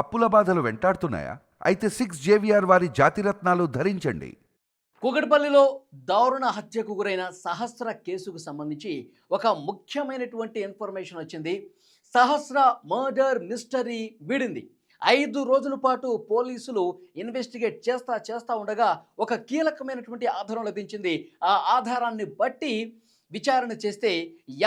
అప్పుల బాధలు వెంటాడుతున్నాయా? అయితే సిక్స్ జేవిఆర్ వారి జాతిరత్నాలు ధరించండి. కూకట్పల్లిలో దారుణ హత్యకు గురైన సహస్ర కేసుకు సంబంధించి ఒక ముఖ్యమైనటువంటి ఇన్ఫర్మేషన్ వచ్చింది. సహస్ర మర్డర్ మిస్టరీ వీడింది. ఐదు రోజుల పాటు పోలీసులు ఇన్వెస్టిగేట్ చేస్తా చేస్తా ఉండగా ఒక కీలకమైనటువంటి ఆధారం లభించింది. ఆ ఆధారాన్ని బట్టి విచారణ చేస్తే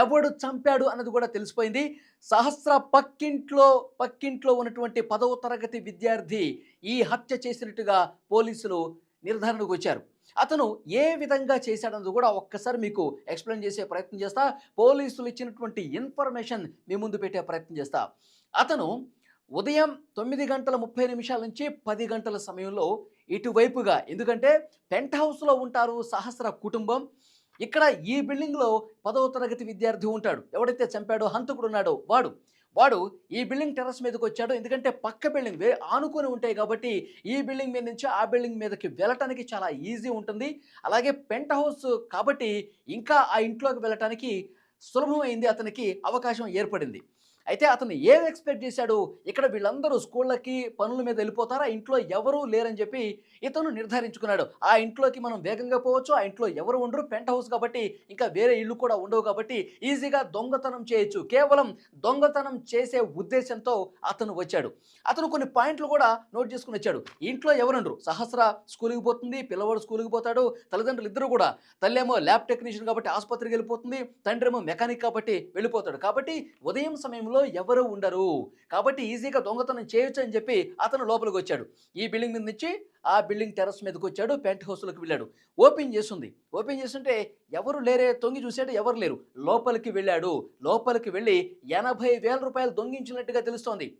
ఎవడు చంపాడు అన్నది కూడా తెలిసిపోయింది. సహస్ర పక్కింట్లో పక్కింట్లో ఉన్నటువంటి పదవ తరగతి విద్యార్థి ఈ హత్య చేసినట్టుగా పోలీసులు నిర్ధారణకు వచ్చారు. అతను ఏ విధంగా చేశాడన్నది కూడా ఒక్కసారి మీకు ఎక్స్ప్లెయిన్ చేసే ప్రయత్నం చేస్తా. పోలీసులు ఇచ్చినటువంటి ఇన్ఫర్మేషన్ మీ ముందు పెట్టే ప్రయత్నం చేస్తా. అతను ఉదయం తొమ్మిది గంటల ముప్పై నిమిషాల నుంచి పది గంటల సమయంలో ఇటువైపుగా ఎందుకంటే పెంట్ హౌస్లో ఉంటారు సహస్ర కుటుంబం. ఇక్కడ ఈ బిల్డింగ్లో పదవ తరగతి విద్యార్థి ఉంటాడు. ఎవడైతే చంపాడో హంతకుడు ఉన్నాడో వాడు. వాడు ఈ బిల్డింగ్ టెర్రస్ మీదకి వచ్చాడు. ఎందుకంటే పక్క బిల్డింగ్ ఆనుకొని ఉంటాయి కాబట్టి ఈ బిల్డింగ్ మీద నుంచి ఆ బిల్డింగ్ మీదకి వెళ్ళటానికి చాలా ఈజీ ఉంటుంది. అలాగే పెంట్ హౌస్ కాబట్టి ఇంకా ఆ ఇంట్లోకి వెళ్ళటానికి సులభమైంది. అతనికి అవకాశం ఏర్పడింది. అయితే అతను ఏం ఎక్స్పెక్ట్ చేశాడు? ఇక్కడ వీళ్ళందరూ స్కూళ్ళకి పనుల మీద వెళ్ళిపోతారా? ఇంట్లో ఎవరూ లేరని చెప్పి ఇతను నిర్ధారించుకున్నాడు. ఆ ఇంట్లోకి మనం వేగంగా పోవచ్చు. ఆ ఇంట్లో ఎవరు ఉండరు. పెంట్ హౌస్ కాబట్టి ఇంకా వేరే ఇల్లు కూడా ఉండవు కాబట్టి ఈజీగా దొంగతనం చేయొచ్చు. కేవలం దొంగతనం చేసే ఉద్దేశంతో అతను వచ్చాడు. అతను కొన్ని పాయింట్లు కూడా నోట్ చేసుకుని వచ్చాడు. ఇంట్లో ఎవరుండరు సహస్ర స్కూల్కి పోతుంది పిల్లవాడు స్కూల్కి పోతాడు తల్లిదండ్రులు ఇద్దరు కూడా. తల్లేమో ల్యాబ్ టెక్నీషియన్ కాబట్టి ఆసుపత్రికి వెళ్ళిపోతుంది తండ్రి ఏమో మెకానిక్ కాబట్టి వెళ్ళిపోతాడు. కాబట్టి ఉదయం సమయంలో ఎవరు ఉండరు. కాబట్టి ఈజీగా దొంగతనం చేయొచ్చు అని చెప్పి అతను లోపలికి వచ్చాడు. ఈ బిల్డింగ్ మీద నుంచి ఆ బిల్డింగ్ టెరస్ మీదకి వచ్చాడు పెంట్ హౌస్లోకి వెళ్ళాడు. ఓపెన్ చేస్తుంది. ఓపెన్ చేస్తుంటే ఎవరు లేరే తొంగి చూశాడు ఎవరు లేరు. లోపలికి వెళ్ళాడు. లోపలికి వెళ్ళి ఎనభై వేల రూపాయలు దొంగించినట్టుగా తెలుస్తోంది.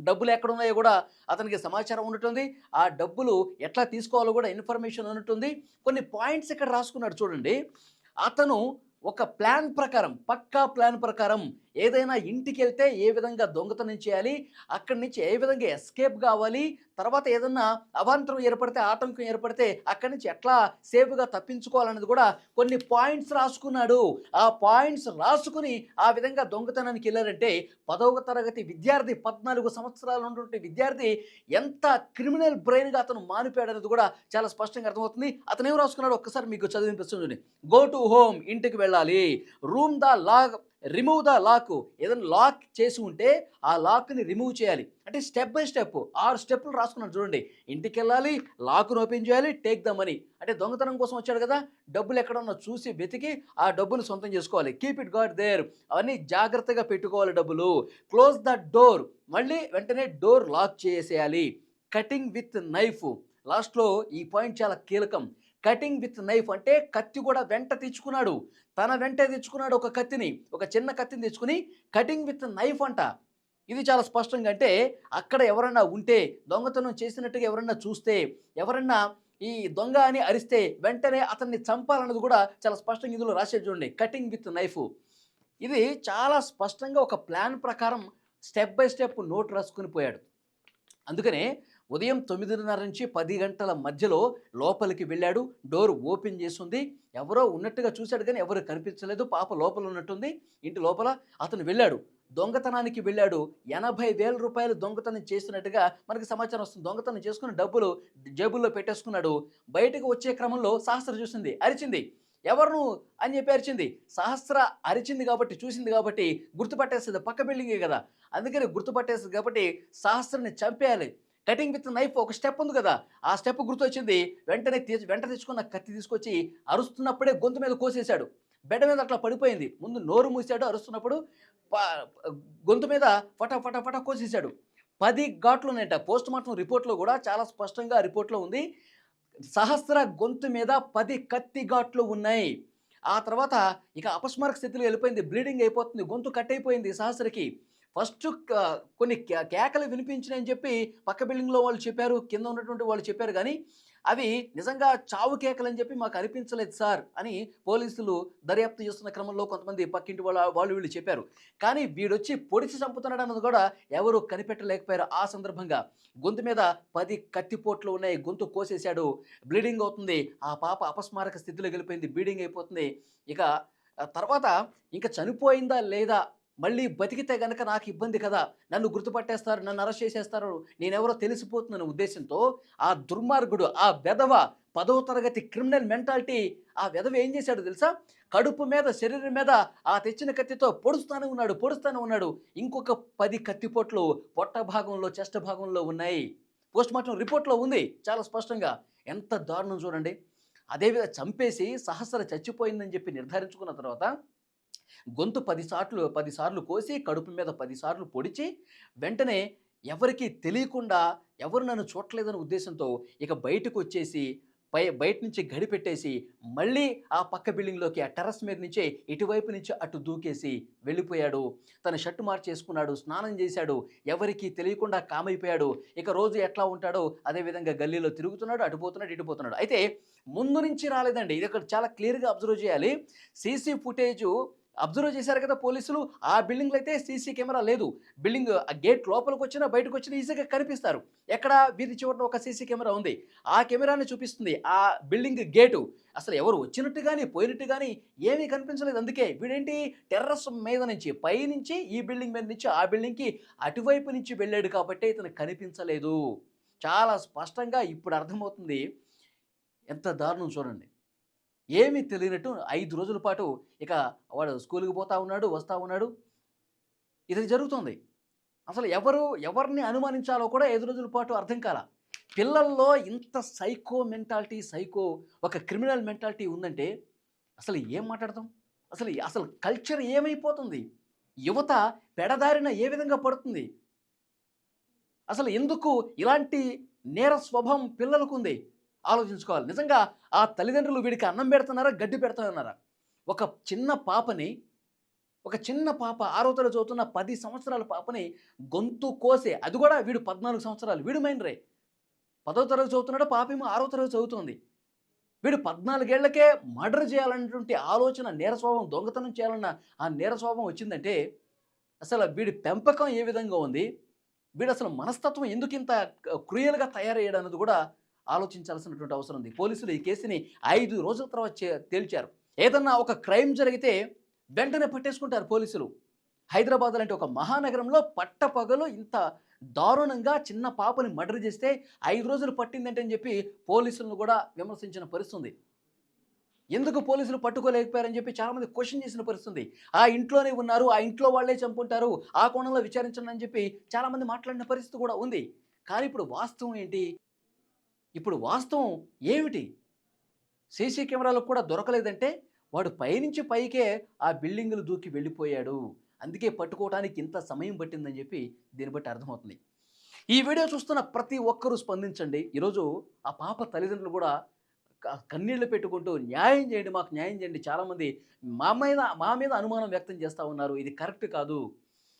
డబ్బులు ఎక్కడ ఉన్నాయో కూడా అతనికి సమాచారం ఉన్నట్టుంది. ఆ డబ్బులు ఎట్లా తీసుకోవాలో కూడా ఇన్ఫర్మేషన్ ఉన్నట్టుంది. కొన్ని పాయింట్స్ ఇక్కడ రాసుకున్నాడు చూడండి. అతను ఒక ప్లాన్ ప్రకారం పక్కా ప్లాన్ ప్రకారం ఏదైనా ఇంటికి వెళ్తే ఏ విధంగా దొంగతనం చేయాలి? అక్కడి నుంచి ఏ విధంగా ఎస్కేప్ కావాలి? తర్వాత ఏదన్నా అవాంతరం ఏర్పడితే ఆటంకం ఏర్పడితే అక్కడి నుంచి ఎట్లా సేఫ్గా తప్పించుకోవాలనేది కూడా కొన్ని పాయింట్స్ రాసుకున్నాడు. ఆ పాయింట్స్ రాసుకుని ఆ విధంగా దొంగతనానికి వెళ్ళారంటే పదవ తరగతి విద్యార్థి పద్నాలుగు సంవత్సరాలు ఉన్నటువంటి విద్యార్థి ఎంత క్రిమినల్ బ్రెయిన్గా అతను మానిపోయాడనేది కూడా చాలా స్పష్టంగా అర్థమవుతుంది. అతను ఏం రాసుకున్నాడు? ఒక్కసారి మీకు చదివినిపిస్తుంది గో టు హోమ్ ఇంటికి వెళ్ళాలి. Room the lock remove the lock ఏదైనా లాక్ చేసి ఉంటే ఆ లాక్ని రిమూవ్ చేయాలి. అంటే స్టెప్ బై స్టెప్ ఆరు స్టెప్పులు రాసుకున్నాను చూడండి. ఇంటికి వెళ్ళాలి లాక్ను ఓపెన్ చేయాలి టేక్ ద మనీ అంటే దొంగతనం కోసం వచ్చాడు కదా డబ్బులు ఎక్కడన్నా చూసి వెతికి ఆ డబ్బులు సొంతం చేసుకోవాలి. కీప్ ఇట్ గాడ్ దేర్ అవన్నీ జాగ్రత్తగా పెట్టుకోవాలి డబ్బులు. క్లోజ్ ద డోర్ మళ్ళీ వెంటనే డోర్ లాక్ చేసేయాలి. కటింగ్ విత్ నైఫ్ లాస్ట్లో ఈ పాయింట్ చాలా కీలకం. కటింగ్ విత్ నైఫ్ అంటే కత్తి కూడా వెంట తెచ్చుకున్నాడు. తన వెంట తెచ్చుకున్నాడు ఒక కత్తిని ఒక చిన్న కత్తిని తెచ్చుకుని కటింగ్ విత్ నైఫ్ అంట. ఇది చాలా స్పష్టంగా అంటే అక్కడ ఎవరన్నా ఉంటే దొంగతనం చేసినట్టుగా ఎవరన్నా చూస్తే ఎవరన్నా ఈ దొంగ అని అరిస్తే వెంటనే అతన్ని చంపాలన్నది కూడా చాలా స్పష్టంగా ఇందులో రాసేది చూడండి. Cutting with knife. ఇది చాలా స్పష్టంగా ఒక ప్లాన్ ప్రకారం స్టెప్ బై స్టెప్ నోట్ రాసుకుని పోయాడు. అందుకనే ఉదయం తొమ్మిదిన్నర నుంచి పది గంటల మధ్యలో లోపలికి వెళ్ళాడు. డోర్ ఓపెన్ చేసింది ఎవరో ఉన్నట్టుగా చూశాడు కానీ ఎవరు కనిపించలేదు. పాప లోపల ఉన్నట్టుంది. ఇంటి లోపల అతను వెళ్ళాడు. దొంగతనానికి వెళ్ళాడు. ఎనభై వేల రూపాయలు దొంగతనం చేసినట్టుగా మనకి సమాచారం వస్తుంది. దొంగతనం చేసుకుని డబ్బులు జేబుల్లో పెట్టేసుకున్నాడు. బయటకు వచ్చే క్రమంలో సహస్ర చూసింది. అరిచింది. ఎవరు అని చెప్పి అరిచింది. సహస్ర అరిచింది కాబట్టి చూసింది కాబట్టి గుర్తుపట్టేస్తుంది. పక్క బిల్డింగే కదా. అందుకని గుర్తుపట్టేస్తుంది కాబట్టి సహస్రని చంపేయాలి. కటింగ్ విత్ నైఫ్ ఒక స్టెప్ ఉంది కదా ఆ స్టెప్ గుర్తొచ్చింది. వెంటనే తీసి వెంట తెచ్చుకున్న కత్తి తీసుకొచ్చి అరుస్తున్నప్పుడే గొంతు మీద కోసేశాడు. బెడ్ మీద అట్లా పడిపోయింది. ముందు నోరు మూసాడు అరుస్తున్నప్పుడు గొంతు మీద ఫట ఫట ఫట కోసేశాడు. పది ఘాట్లు ఉన్నాయట పోస్ట్ మార్టం రిపోర్ట్లో కూడా చాలా స్పష్టంగా రిపోర్ట్లో ఉంది. సహస్ర గొంతు మీద పది కత్తి ఘాట్లు ఉన్నాయి. ఆ తర్వాత ఇక అపస్మారక స్థితిలో వెళ్ళిపోయింది. బ్లీడింగ్ అయిపోతుంది. గొంతు కట్ అయిపోయింది సహస్రకి. ఫస్ట్ కొన్ని కే- కేకలు వినిపించినాయని చెప్పి పక్క బిల్డింగ్లో వాళ్ళు చెప్పారు కింద ఉన్నటువంటి వాళ్ళు చెప్పారు కానీ అవి నిజంగా చావు కేకలు అని చెప్పి మాకు అనిపించలేదు సార్ అని పోలీసులు దర్యాప్తు చేస్తున్న క్రమంలో కొంతమంది పక్కింటి వాళ్ళ వాళ్ళు వీళ్ళు చెప్పారు. కానీ వీడొచ్చి పొడిచి చంపుతున్నాడు అన్నది కూడా ఎవరు కనిపెట్టలేకపోయారు ఆ సందర్భంగా. గొంతు మీద పది కత్తిపోట్లు ఉన్నాయి గొంతు కోసేశాడు బ్లీడింగ్ అవుతుంది ఆ పాప అపస్మారక స్థితిలో వెళ్ళిపోయింది బ్లీడింగ్ అయిపోతుంది. ఇక తర్వాత ఇంకా చనిపోయిందా లేదా మళ్ళీ బతికితే గనక నాకు ఇబ్బంది కదా. నన్ను గుర్తుపట్టేస్తారు నన్ను అరెస్ట్ చేసేస్తారు. నేనెవరో తెలిసిపోతుందనే ఉద్దేశంతో ఆ దుర్మార్గుడు ఆ వెధవ పదవ తరగతి క్రిమినల్ మెంటాలిటీ ఆ వెధవ ఏం చేశాడు తెలుసా? కడుపు మీద శరీరం మీద ఆ తెచ్చిన కత్తితో పొడుస్తానే ఉన్నాడు పొడుస్తానే ఉన్నాడు. ఇంకొక పది కత్తిపోట్లు పొట్ట భాగంలో చెస్ట్ భాగంలో ఉన్నాయి. పోస్ట్ మార్టం రిపోర్ట్లో ఉంది చాలా స్పష్టంగా. ఎంత దారుణం చూడండి. అదేవిధంగా చంపేసి సహస్ర చచ్చిపోయిందని చెప్పి నిర్ధారించుకున్న తర్వాత గొంతు పదిసార్లు పదిసార్లు కోసి కడుపు మీద పదిసార్లు పొడిచి వెంటనే ఎవరికి తెలియకుండా ఎవరు నన్ను చూడలేదనే ఉద్దేశంతో ఇక బయటకు వచ్చేసి పై బయట నుంచి గడి పెట్టేసి మళ్ళీ ఆ పక్క బిల్డింగ్లోకి ఆ టెర్రస్ మీద నుంచే ఇటువైపు నుంచి అటు దూకేసి వెళ్ళిపోయాడు. తన షర్టు మార్చేసుకున్నాడు స్నానం చేశాడు ఎవరికి తెలియకుండా కామైపోయాడు. ఇక రోజు ఎట్లా ఉంటాడో అదే విధంగా గల్లీలో తిరుగుతున్నాడు అటుపోతున్నాడు ఇటుపోతున్నాడు ఇటు పోతున్నాడు. అయితే ముందు నుంచి రాలేదండి. ఇది ఇక్కడ చాలా క్లియర్గా అబ్జర్వ్ చేయాలి. సీసీ ఫుటేజు అబ్జర్వ్ చేశారు కదా పోలీసులు ఆ బిల్డింగ్లో అయితే సీసీ కెమెరా లేదు. బిల్డింగ్ ఆ గేట్ లోపలికి వచ్చినా బయటకు వచ్చినా ఈజీగా కనిపిస్తారు. ఎక్కడ వీధి చివరిన ఒక సీసీ కెమెరా ఉంది. ఆ కెమెరాని చూపిస్తుంది. ఆ బిల్డింగ్ గేటు. అసలు ఎవరు వచ్చినట్టు కానీ పోయినట్టు కానీ ఏమీ కనిపించలేదు. అందుకే వీడేంటి? టెర్రస్ మీద నుంచి పై నుంచి ఈ బిల్డింగ్ మీద నుంచి ఆ బిల్డింగ్కి అటువైపు నుంచి వెళ్ళాడు కాబట్టి ఇతను కనిపించలేదు. చాలా స్పష్టంగా ఇప్పుడు అర్థమవుతుంది. ఎంత దారుణం చూడండి. ఏమీ తెలియనట్టు ఐదు రోజుల పాటు ఇక వాడు స్కూల్కి పోతా ఉన్నాడు వస్తూ ఉన్నాడు. ఇది జరుగుతుంది. అసలు ఎవరు ఎవరిని అనుమానించాలో కూడా ఐదు రోజుల పాటు అర్థం కాల. పిల్లల్లో ఇంత సైకో మెంటాలిటీ సైకో ఒక క్రిమినల్ మెంటాలిటీ ఉందంటే అసలు ఏం మాట్లాడతాం? అసలు అసలు కల్చర్ ఏమైపోతుంది? యువత పెడదారిన ఏ విధంగా పడుతుంది? అసలు ఎందుకు ఇలాంటి నేర స్వభావం పిల్లలకు ఉంది? ఆలోచించుకోవాలి. నిజంగా ఆ తల్లిదండ్రులు వీడికి అన్నం పెడుతున్నారా గడ్డి పెడుతున్నారా? ఒక చిన్న పాపని ఒక చిన్న పాప ఆరో తరగతి చదువుతున్న పది సంవత్సరాల పాపని గొంతు కోసే అది కూడా వీడు పద్నాలుగు సంవత్సరాలు. వీడు మైండ్రే. పదో తరగతి చదువుతున్నాడు పాప ఏమో ఆరో తరగతి చదువుతుంది. వీడు పద్నాలుగేళ్ళకే మర్డర్ చేయాలన్నటువంటి ఆలోచన నేరస్వభావం దొంగతనం చేయాలన్న ఆ నేరస్వభావం వచ్చిందంటే అసలు వీడి పెంపకం ఏ విధంగా ఉంది? వీడు అసలు మనస్తత్వం ఎందుకు ఇంత క్రూయల్గా తయారయ్యాడు అన్నది కూడా ఆలోచించాల్సినటువంటి అవసరం ఉంది. పోలీసులు ఈ కేసుని ఐదు రోజుల తర్వాత తేల్చారు. ఏదన్నా ఒక క్రైమ్ జరిగితే వెంటనే పట్టేసుకుంటారు పోలీసులు. హైదరాబాద్ లాంటి ఒక మహానగరంలో పట్టపగలు ఇంత దారుణంగా చిన్న పాపని మర్డర్ చేస్తే ఐదు రోజులు పట్టిందంటే అని చెప్పి పోలీసులను కూడా విమర్శించిన పరిస్థితుంది. ఎందుకు పోలీసులు పట్టుకోలేకపోయారని చెప్పి చాలామంది క్వశ్చన్ చేసిన పరిస్థితి ఉంది. ఆ ఇంట్లోనే ఉన్నారు ఆ ఇంట్లో వాళ్ళే చంపుంటారు ఆ కోణంలో విచారించండి అని చెప్పి చాలామంది మాట్లాడిన పరిస్థితి కూడా ఉంది. కానీ ఇప్పుడు వాస్తవం ఏంటి? ఇప్పుడు వాస్తవం ఏమిటి? సీసీ కెమెరాలకు కూడా దొరకలేదంటే వాడు పైనుంచి పైకే ఆ బిల్డింగులు దూకి వెళ్ళిపోయాడు. అందుకే పట్టుకోవడానికి ఇంత సమయం పట్టిందని చెప్పి దీన్ని బట్టి అర్థమవుతుంది. ఈ వీడియో చూస్తున్న ప్రతి ఒక్కరూ స్పందించండి. ఈరోజు ఆ పాప తల్లిదండ్రులు కూడా కన్నీళ్ళు పెట్టుకుంటూ న్యాయం చేయండి మాకు న్యాయం చేయండి. చాలామంది మా మీద మా మీద అనుమానం వ్యక్తం చేస్తూ ఉన్నారు. ఇది కరెక్ట్ కాదు.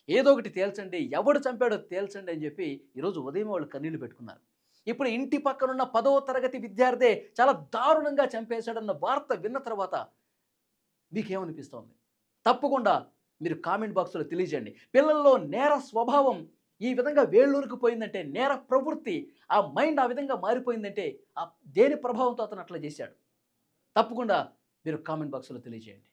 ఏదో ఒకటి తేల్చండి. ఎవడు చంపాడో తేల్చండి అని చెప్పి ఈరోజు ఉదయం వాళ్ళు కన్నీళ్ళు పెట్టుకున్నారు. ఇప్పుడు ఇంటి పక్కనున్న పదవ తరగతి విద్యార్థి చాలా దారుణంగా చంపేశాడన్న వార్త విన్న తర్వాత మీకేమనిపిస్తోంది? తప్పకుండా మీరు కామెంట్ బాక్స్లో తెలియజేయండి. పిల్లల్లో నేర స్వభావం ఈ విధంగా వేళ్ళూరికి పోయిందంటే నేర ప్రవృత్తి ఆ మైండ్ ఆ విధంగా మారిపోయిందంటే ఆ దేని ప్రభావంతో అతను అట్లా చేశాడు? తప్పకుండా మీరు కామెంట్ బాక్స్లో తెలియజేయండి.